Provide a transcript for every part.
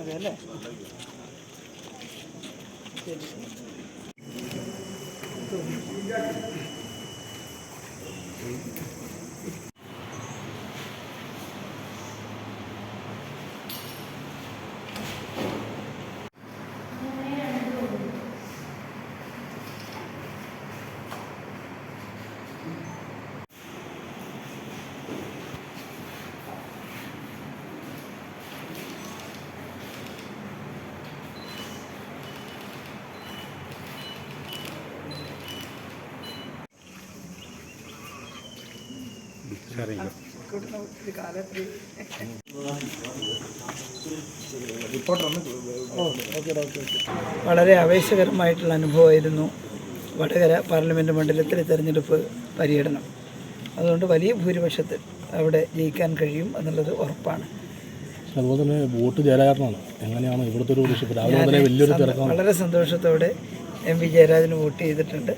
അതെല്ലേ കൂട്ടുന്ന വളരെ ആവേശകരമായിട്ടുള്ള അനുഭവമായിരുന്നു വടകര പാർലമെന്റ് മണ്ഡലത്തിലെ തെരഞ്ഞെടുപ്പ് പര്യടനം. അതുകൊണ്ട് വലിയ ഭൂരിപക്ഷത്തിൽ അവിടെ ജയിക്കാൻ കഴിയും എന്നുള്ളത് ഉറപ്പാണ്. അതുപോലെ തന്നെ വോട്ട് ജയരാജനാണ്. എങ്ങനെയാണ് ഇവിടുത്തെ ഒരു രാവിലെ വലിയൊരു തിരക്കാണ്. വളരെ സന്തോഷത്തോടെ എം വി ജയരാജന് വോട്ട് ചെയ്തിട്ടുണ്ട്.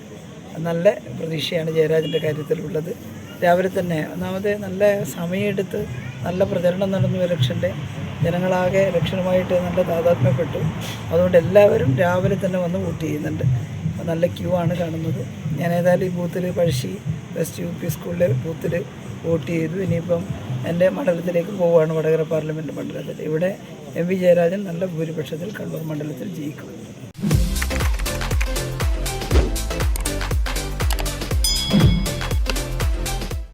നല്ല പ്രതീക്ഷയാണ് ജയരാജന്റെ കാര്യത്തിലുള്ളത്. രാവിലെ തന്നെ ഒന്നാമത് നല്ല സമയമെടുത്ത് നല്ല പ്രചരണം നടന്നു ഇലക്ഷന്റെ ജനങ്ങളാകെ ഇലക്ഷനുമായിട്ട് നല്ല താതാത്മ്യപ്പെട്ടു. അതുകൊണ്ട് എല്ലാവരും രാവിലെ തന്നെ വന്ന് വോട്ട് ചെയ്യുന്നുണ്ട്. നല്ല ക്യൂ ആണ് കാണുന്നത്. ഞാൻ ഏതായാലും ഈ ബൂത്തിൽ പഴശ്ശി വെസ്റ്റ് യു പി സ്കൂളിലെ ബൂത്തിൽ വോട്ട് ചെയ്തു. ഇനിയിപ്പം എന്റെ മണ്ഡലത്തിലേക്ക് പോവുകയാണ് വടകര പാർലമെന്റ് മണ്ഡലത്തിൽ. ഇവിടെ എം വി ജയരാജൻ നല്ല ഭൂരിപക്ഷത്തിൽ കണ്ണൂർ മണ്ഡലത്തിൽ ജയിക്കും.